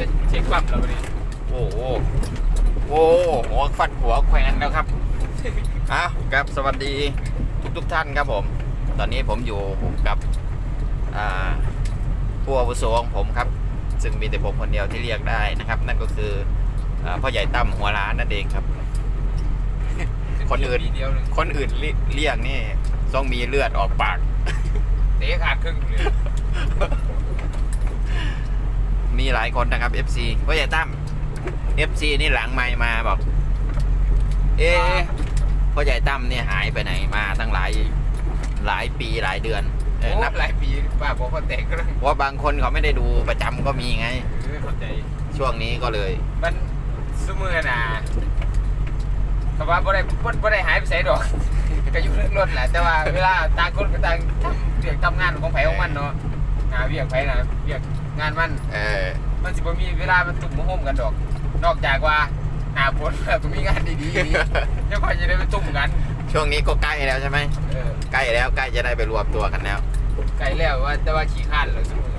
จะเช็คปั๊มแล้ววันนี้โอ้โหโอ้โหหัวฟัดหัวแขวนแล้วครับอ้าวครับสวัสดีทุกทุกๆท่านครับผม ตอนนี้ผมอยู่กับอ่าผู้อาวุโสของผมครับ ซึ่งมีแต่ผมคนเดียวที่เรียกได้นะครับ นั่นก็คืออาพ่อใหญ่ตั้มหัวร้านนั่นเองครับ คนอื่นปีเดียวหนึ่งคนอื่นเรีเรียกนี่ต้องมีเลือดออกปากเตะขาดครึ่งเลย มีหลายคนนะครับ FC พ่อใหญ่ตั้ม FC นี่หลังไมค์มาบอก เอ๊ะพ่อใหญ่ตั้มเนี่ยหายไปไหนมาตั้งหลายหลายปีหลายเดือนเอโอ้อนับหลายปีป้าบอกว่าแตกก็เลยเพราะว่าบางคนเขาไม่ได้ดูประจำก็มีไงเออเข้าใจ ช่วงนี้ก็เลย มันสมือน่ะแต่ว่าบ่ได้บ่บ่ได้หายไปไสดอกก็อยู่เรื่องรถแหละแต่ว่าเวลาต่างคนก็ต่างทำเวียกทำงานของไผของมันเนาะงานเวียกไผน่ะเวียก งานมันเออมันสิบ่มีเวลามันตุ่มมาโฮมกันดอก นอกจากว่าหน้าฝนก็มีงานดีๆนี่เดี๋ยวค่อยจะได้ไปตุ่มกันช่วงนี้ก็ใกล้แล้วใช่ไหมเออใกล้แล้วใกล้จะได้ไปรวมตัวกันแล้วไกลแล้วว่าแต่ว่าขี้ข้านเลยสมือ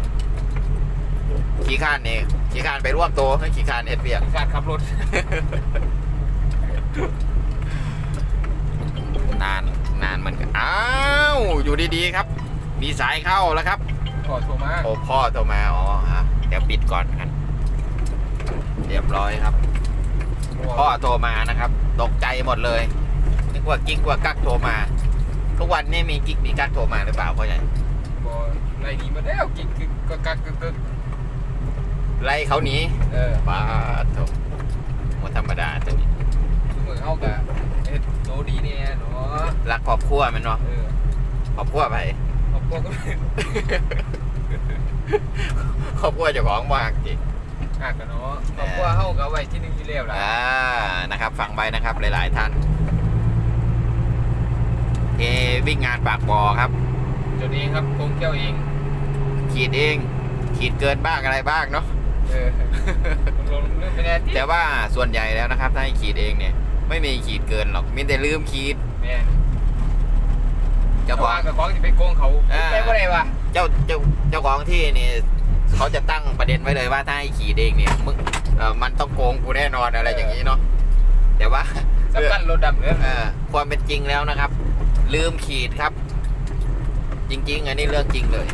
ขี้ข้านนี่ขี้ข้านไปร่วมตัวให้ขี้ข้านเอ็ดเบียกขี้ข้านขับรถนานนานเหมันกันอ้าวอยู่ดีๆครับ มีสายเข้าแล้วครับ ขอโทรมาโอ้พ่อโทรมาอ๋อฮะเดี๋ยวปิดก่อนกันเรียบร้อยครับ พ่อโทรมานะครับ ตกใจหมดเลยนึกว่ากิ๊กว่ากักโทรมา ทุกวันนี้มีกิ๊กมีกักโทรมาหรือเปล่าพ่อใหญ่บ่ไรดีมาแล้วกินคือก็กักกึกกึกไล่เขาหนีเออป้าดโถหมดธรรมดาตัวนี้สมือเฮาก็เฮ็ดโตดีเนี่ยเนาะรักครอบครัวแมันเนาะเออครอบครัวไป ครอบครัวก็ครอบครัวเจ้าของมากจริงหักกันเนาะครอบครัวเฮาก็เอาไว้ที่หนึงอยู่แล้วล่ะอ่านะครับ ฟังไปนะครับหลาย ๆ ท่านเอวิ่งงานปากบ่อครับจนเองครับคงเกี่ยวเองขีดเอง ขีดเกินบ้างอะไรบ้างเนาะ เออลงเรื่องไปแน่ที่แต่ว่าส่วนใหญ่แล้วนะครับ ถ้าให้ขีดเองเนี่ย ไม่มีขีดเกินหรอกมีแต่ลืมขีด แม่นเจ้าของกับของที่ไปโกงเขาอ่า ไปบ่ได้ว่ะเจ้าเจ้าเจ้าของที่นี่เขาจะตั้งประเด็นไว้เลยว่าถ้าให้ขีดเองเนี่ยมึงเอ่อมันต้องโกงกูแน่นอนอะไรอย่างนี้เนาะแต่ว่า สำคัญรถดำเด้อเออความเป็นจริงแล้วนะครับ ลืมขีดครับ จริง ๆ อันนี้เรื่องจริงเลย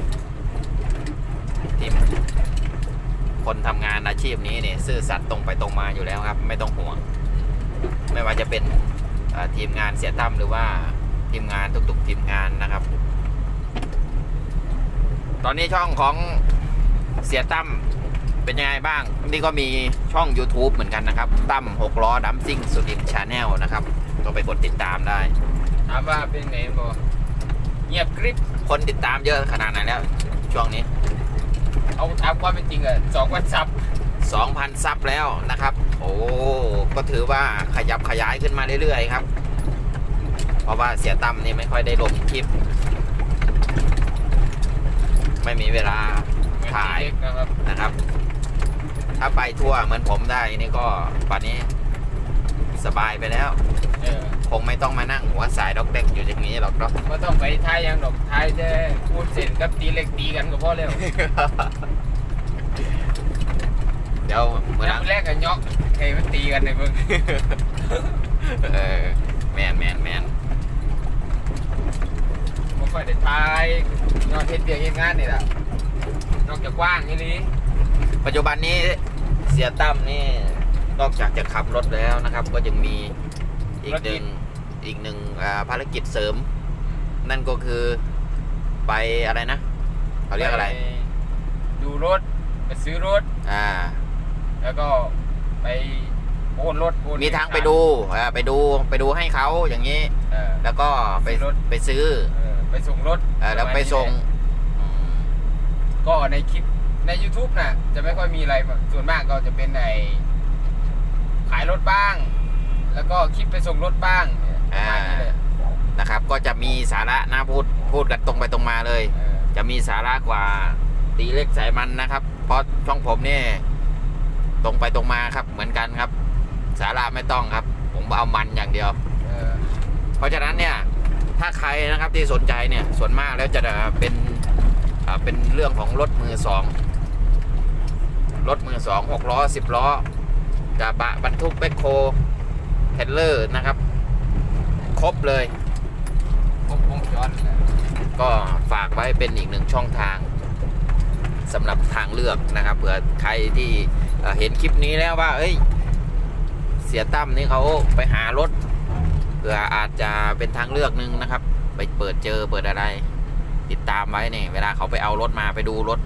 ที่คนทำงานอาชีพนี้เนี่ยซื่อสัตย์ตรงไปตรงมาอยู่แล้วครับ ไม่ต้องห่วง ไม่ว่าจะเป็นเอ่อทีมงานเสียตั้มหรือว่า ทีมงานทุกๆทีมงานนะครับ ตอนนี้ช่องของเสียตั้มเป็นยังไงบ้าง นี่ก็มีช่อง YouTube เหมือนกันนะครับ ตั้มหกล้อดัมซิ่งสุดินชาแนลนะครับ ก็ไปกดติดตามได้ถามว่าเป็นไงบ่เงียบกริบคนติดตามเยอะขนาดไหนแล้ว ช่วงนี้ เอาตามความเป็นจริงอะสองวันซับ2,000ซับแล้วนะครับ โอ้ก็ถือว่าขยับขยายขึ้นมาเรื่อยๆครับ เพราะว่าเสียตั้มนี่ไม่ค่อยได้ลงคลิป ไม่มีเวลาถ่ายเล็กนะครับนะครับ ถ้าไปทั่วเหมือนผมได้นี่ก็ป่านนี้สบายไปแล้วเออคงไม่ต้องมานั่งหัวสายดอกเด็กอยู่อย่างนี้หรอกเนาะบ่ต้องไปทายหยังดอกทายแต่พูดเส้นกับตีเล็กตีกันก็พอแล้วเดี๋ยวเมื่อแล้นั้วนแรกก็ยอกให้มันตีกันในเบิ่งเออแมนแมนแมนบ่ค่อย ได้ทายยอดเฮ็ดเวียกเฮ็ดงานนี่ล่ะนอกจากว่างนี่ลีปัจจุบันนี้เสียตั้มนี่นอกจากจะขับรถแล้วนะครับ ก็ยังมีอีกหนึ่งอีกหนึ่งอ่าภารกิจเสริม นั่นก็คือไปอะไรนะเขาเรียกอะไรปดูรถไปซื้อรถ อ่า แล้วก็ไปโอนรถโอนมีทางไปดูอ่าไปดูไปดูให้เขาอย่างนี้เออแล้วก็ไปซื้อรถไปซื้อเออ ไปส่งรถเอ่อแล้วไปส่งอืมก็ในคลิปใน YouTube น่ะ จะไม่ค่อยมีอะไรมากส่วนมากก็จะเป็นในขายรถบ้าง แล้วก็คลิปไปส่งรถบ้างเนี่ยประมาณนี้เลยนะครับ ก็จะมีสาระนะพูดพูดกันตรงไปตรงมาเลย เออจะมีสาระกว่าตีเล็กสายมันนะครับ เพราะช่องผมเนี่ยตรงไปตรงมาครับเหมือนกันครับ สาระไม่ต้องครับ ผมเอามันอย่างเดียว เออเพราะฉะนั้นเนี่ย ถ้าใครนะครับที่สนใจเนี่ยส่วนมากแล้วจะเป็นอ่าเป็นเรื่องของรถมือสองรรถมือสองหกล้อสิบล้อกระบะบรรทุกแบคโคเทรลเลอร์นะครับ ครบเลยครบวงจรเลยก็ฝากไว้เป็นอีกหนึ่งช่องทางสำหรับทางเลือกนะครับเผื่อใครที่เอ่อเห็นคลิปนี้แล้วว่า เอ้ย เสียตั้มนี่เขาไปหารถเผื่ออาจจะเป็นทางเลือกหนึ่งนะครับ ไปเปิดเจอเปิดอะไร ติดตามไว้เนี่ยเวลาเขาไปเอารถมาไปดูรถ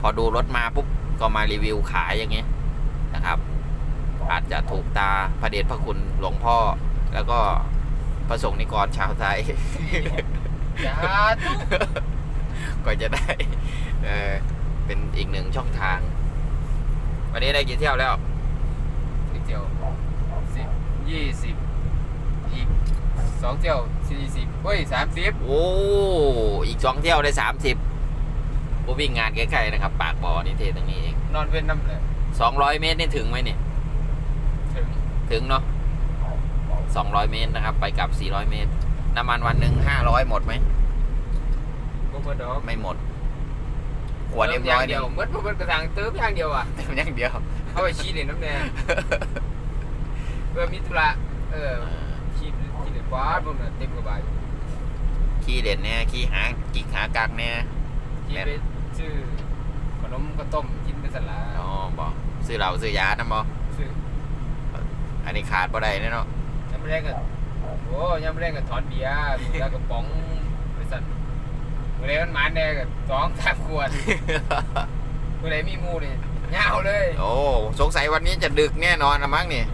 พอดูรถมาปุ๊บก็มารีวิวขายอย่างเงี้ยนะครับ อาจจะถูกตาพระเดชพระคุณหลวงพ่อ แล้วก็พระสงฆ์นิกรชาวไทยจ้าทุกก็จะได้เออเป็นอีกหนึ่งช่องทาง วันนี้ได้กี่เที่ยวแล้วนิดเดียวสิบยี่สิบอีก สองเที่ยวสี่สิบเฮ้ยสามสิบโอ้ อีกสองเที่ยวได้สามสิบผมวิ่งงานใกล้ๆนะครับ ปากบ่อนี่เทตรงนี้เองนอนเว้นน้ำเลยสองร้อยเมตรนี่ถึงไหมเนี่ยถึงถึงเนาะสองร้อยเมตรนะครับ ไปกลับสี่ร้อยเมตร น้ำมันวันหนึ่งห้าร้อยหมดไหมบ่เบิดดอกไม่หมดขวดเอ็มติร้อยเดีเดียยววเมื่อบ่เบิดกระถางเติมอย่างเดียวอะเต็มอย่างเดียวเอาไปชี้เด่นน้ำแดงเพื่อมีธุระเออ ชี้ชี้เด่นฟ้าบนน่ะเต็มกระบะอยู่ขี้เด่นเนี่ยขี้หากิกหากักเนี่ยชี้ไปชื่อขนมข้าวต้มกินไปสละอ๋อบอกซื้อเหล้าซื้อยานะบอชื่ออันนี้ขาดบ่ได้แน่เนาะยำแรกก็โอ้ยำแรกก็ถอนเบียร์มีแล้วกระป๋องไปสั่นเมื่อไรมันหมานแดงก็สองสามขวดเมื่อไรมีหมูนี่ยาวเลย โอ้สงสัยวันนี้จะดึกแน่นอนนะมั้งนี่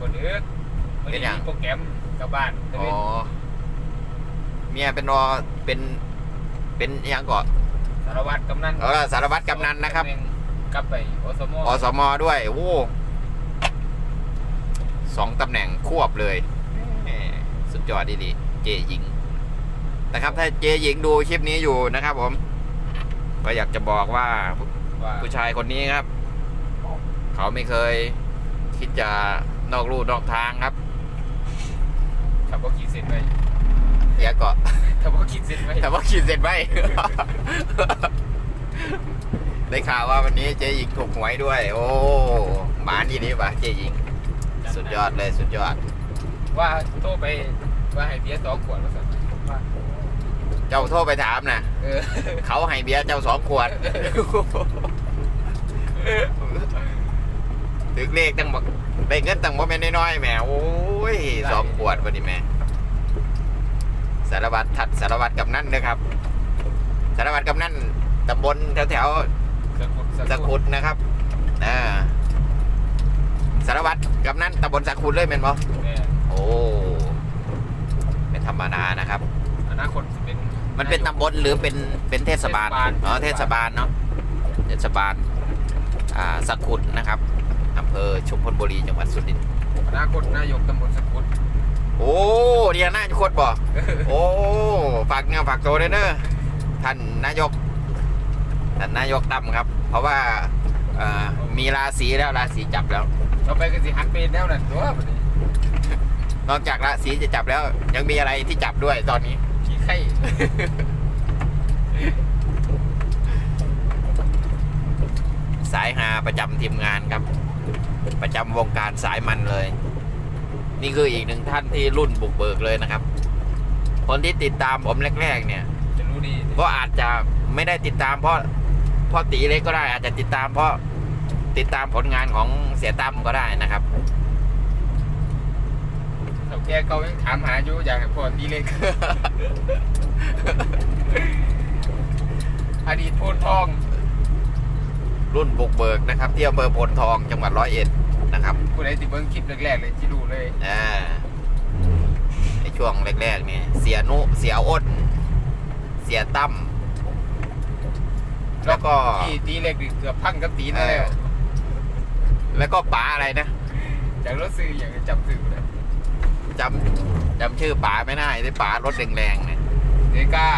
คนเอื้อวันเป็นนี้หยังมีโปรแกรม กลับบ้านตะอ๋อเวนเมียเป็นรอเป็น เป็นอิหยังก่อนสารวัตรกำนันเออสารวัตรกำนันนะครับ กลับไปอสมอสมด้วย โอ้สองตำแหน่งควบเลยแหมสุดยอดดีๆเจหญิง นะครับถ้าเจหญิงดูคลิปนี้อยู่นะครับผม ก็อยากจะบอกว่า ว่าผู้ชายคนนี้ครับ เขาไม่เคยคิดจะนอกลู่นอกทางครับ ขับว่าขีดเส้นไว้เดี๋ยวก็ขับว่าขีดเส้นไว้แต่ว่าขีดเสร็จไหมได้ข่าวว่าวันนี้เจ๊หญิงถูกหวยด้วย โอ้หมานี่นี่ปะเจ๊หญิง สุดยอดเลยสุดยอด ว่าโทรไปว่าให้เบียร์สองขวดมาสั่นว่าเจ้าโทรไปถามนะเออเขาให้เบียร์เจ้าสองขวดถึงเลขตั้งบอกได้เงินตั้งบ่แม่นน้อยๆแหมโอ้ย สองขวดพอดีแหม่สารวัตรทัดสารวัตรกำนันนะครับ สารวัตรกำนันตำบลแถวๆสะกุดสะคุดนะครับอ่าสารวัตรกำนันตำบลสะคุดเลยเป็นบ่เนี่ยโอ้เป็นธรรมดานะครับอนาคตจะเป็นมันเป็นตำบลหรือเป็นเป็นเทศบาลเทศบาลอ๋อเทศบาลเนาะเทศบาลอ่าสะคุดนะครับ อำเภอชุมพลบุรีจังหวัดสุรินทร์อนาคตนายกตำบลสะกุดโอ้เดียวน่าจะโคตรบ่โอ้ฝากเงาฝากโตด้วยเนอะท่านนายกท่านนายกตั้มครับ เพราะว่าเอ่อมีราศีแล้วราศีจับแล้วต่อไปก็สิหันเป็นแนวนั้นตัวบัดนี้นอกจากราศีจะจับแล้ว ยังมีอะไรที่จับด้วยตอนนี้ขี้ไข่สายหาประจำทีมงานครับ ประจำวงการสายมันเลย นี่คืออีกหนึ่งท่านที่รุ่นบุกเบิกเลยนะครับ คนที่ติดตามผมแรก ๆ เนี่ยจะรู้ดีก็อาจจะไม่ได้ติดตามเพราะเพราะตีเล็กก็ได้ อาจจะติดตามเพราะติดตามผลงานของเสียตั้มก็ได้นะครับเถ้าแกเขายังถามหาอยู่อยากให้พ่อตีเล็ก อดีตโพนทอง รุ่นบุกเบิกนะครับที่อำเภอโพนทองจังหวัดร้อยเอ็ดนะครับผู้ใดที่เบิ่งคลิปแรกๆเลยที่ดูเลยอ่าในช่วงแรกๆเนี่ยเสียนุเสียอ้นเสียตั้มแล้วก็ที่ตีเล็กนี่เกือบพังกับตีนแล้วเออแล้วก็ป๋าอะไรนะจากรถซื้ออย่างจับซื้อเลยจำจำชื่อป๋าไม่ได้ที่ป๋ารถแรงๆเนี่ยเดก้า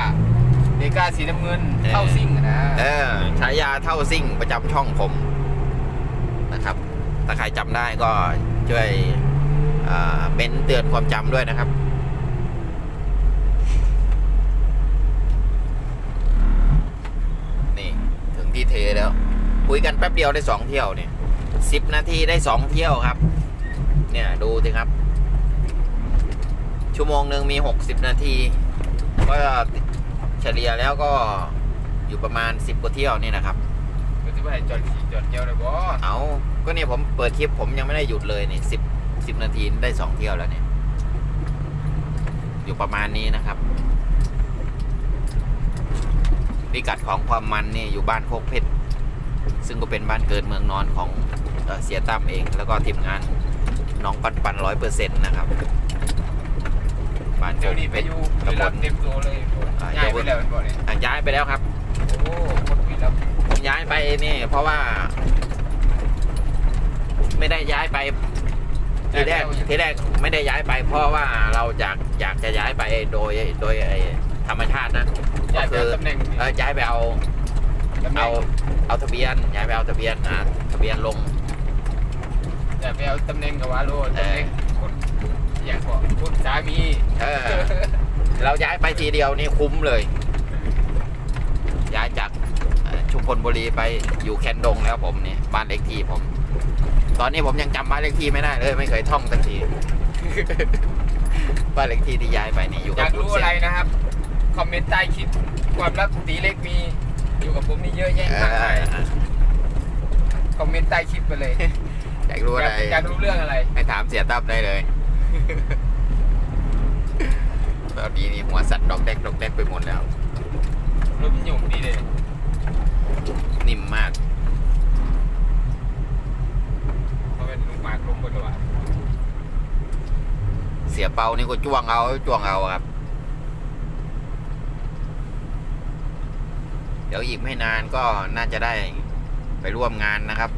เดก้าสีน้ำเงินเออเข้าซิ่งอะนะ เออฉายาเท่าซิ่งประจำช่องผมนะครับ ถ้าใครจำได้ก็ช่วยอ่าเม้นเตือนความจำด้วยนะครับนี่ถึงที่เทแล้ว คุยกันแป๊บเดียวได้สองเที่ยวเนี่ยสิบนาทีได้สองเที่ยวครับ เนี่ยดูสิครับ ชั่วโมงหนึ่งมีหกสิบนาที ก็เฉลี่ยแล้วก็ อยู่ประมาณสิบกว่าเที่ยวนี่นะครับก็จะไปจอดขี่จอดเที่ยวเลยบ่เอาก็เนี่ยผมเปิดคลิปผมยังไม่ได้หยุดเลยนี่สิบสิบนาทีได้สองเที่ยวแล้วเนี่ย อยู่ประมาณนี้นะครับพิกัดของความมันนี่อยู่บ้านโคกเพชรซึ่งก็เป็นบ้านเกิดเมืองนอนของเอ่อเสียตั้มเอง แล้วก็ทีมงานน้องปันปันร้อยเปอร์เซ็นต์นะครับ บ้านโคเดี๋ยวกนี้เพไปชรอยู่ตำบเวลาลเต็มตัวเลยย้ายไปแล้วมันบ่เนี่ยอะย้ายไปแล้วครับ ผมย้ายไปนี่ เพราะว่า ไม่ได้ย้ายไปทีแรกทีแรกไม่ได้ย้ายไป เพราะว่าเราอยากอยากจะย้ายไปโดยโดยธรรมชาตินะก็คือย้ายไปเอาเอาเอาทะเบียนย้ายไปเอาทะเบียนอ่าทะเบียนลงย้ายไปเอาตำแหน่งกับว่าโลตำแหน่งคนอยากบอกคุณสามีเออเราย้ายไปทีเดียวนี่คุ้มเลยายจากเอ่อชุม พลบุรีไปอยู่แคนดงแล้วผมเนี่ยบ้านเล็กที่ผม ตอนนี้ผมยังจำบ้านเลขที่ไม่ได้เลยไม่เคยท่องสักที บ้านเลขที่ที่ย้ายไปนี่อยู่อกับยากรู้คุณอะไรเซนนะครับ คอมเมนต์ใต้คลิปความลับตีเล็กมีอยู่กับผมนี่เยอะแยะเอมากอมายคอมเมนต์ใต้คลิปไปเลยอยากรู้ออะไรยากอยากรู้เรื่องอะไร ให้ถามเสียตั้มได้เลย ตอนนี้นี่หัวสัตว์ดอกแดกดอกแดกไปหมดแล้ว รถมันหยุ่งดีเลย นิ่มมากเพราะเป็นลูกหมากลงบนตัวเสียเปานี่ก็จ้วงเอาจ้วงเอาครับ เดี๋ยวอีกไม่นานก็น่าจะได้ไปร่วมงานนะครับ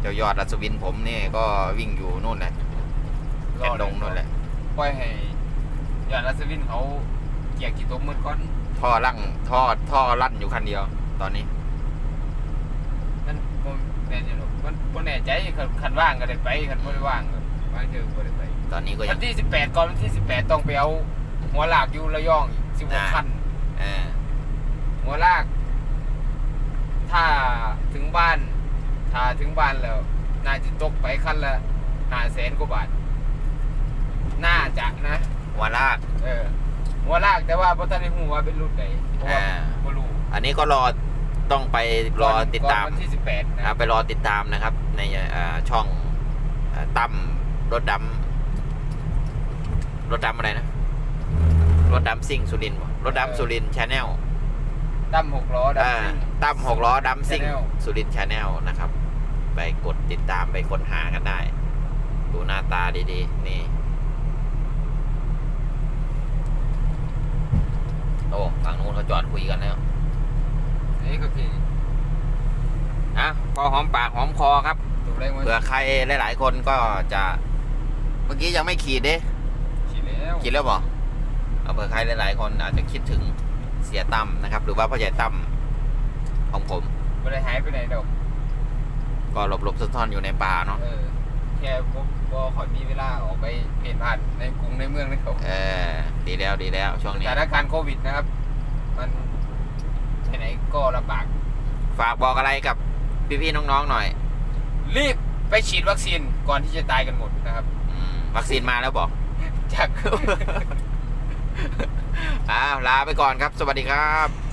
เจ้ายอดรัศวินผมนี่ก็วิ่งอยู่นู่นแหละแคนดงนู่นแหละปล่อยให้ยานรัสวินเขาเกียร์กี่ตัวมืดก้อนท่อลั่งท่อท่อลั่นอยู่คันเดียว ตอนนี้ มันบ่แน่ใจหรอกมันบ่แน่ใจคันคันว่างก็ได้ไปคันบ่ได้ว่างก็ว่างเจอบ่ได้ไปตอนนี้ก็ยัวังนที่ 18 ก่อนวันที่ 18 ต้องไปเอาหัวลากอยู่ระยองอีกอ่า16คันเออหัวลาก ถ้าถึงบ้าน ถ้าถึงบ้านแล้ว น่าจะตกไปคันละ5แสนกว่าบาท น่าจะนะ หัวลาก เออหัวลากแต่ว่าบ่ทันได้ฮู้ว่าเป็นรุ่นใดเพราะว่าอ่า บ่รู้อันนี้ก็รอ ต้องไปรอติดตามก่อนวันที่18นะนะครับไปรอติดตามนะครับ ในเอ่อช่องเอ่อตั้มรถดำรถดำอะไรนะ รถดำซิ่งสุรินทร์วะรถดำสุรินชาแนลตั้ม6ล้อดับซิ่ง ตั้มหกล้อดำซิ่ง Channel สุรินชาแนลนะครับ ไปกดติดตามไปค้นหากันได้ ดูหน้าตาดีๆ นี่ โอ้ฝั่งนู้นเขาจอดคุยกันแล้ว นี่ก็คืออะพอหอมปากหอมคอครับถูกแรงมันเผื่อใครหลาย ๆ คนก็จะ เมื่อกี้ยังไม่ขีดเด้ขี่แล้วขีดแล้วบอเอาเผื่อใครหลาย ๆ คนอาจจะคิดถึงเสียตั้มนะครับ หรือว่าพ่อใหญ่ตั้มของผมไม่ได้หายไปไหนดอกก็หลบหลบซ่อนๆอยู่ในป่าเนาะเออแค่พวกบอคอยมีเวลาออกไปเห็นผ่านในกรุงในเมืองนี่เขาเออดีแล้วดีแล้วช่วงสนี้ถานการณ์โควิดนะครับ มัน ไปไหนก็ลำบาก ฝากบอกอะไรกับพี่ๆน้องๆหน่อย รีบไปฉีดวัคซีนก่อนที่จะตายกันหมดนะครับ อืมวัคซีนมาแล้วบอก จาก อ้าวลาไปก่อนครับ สวัสดีครับ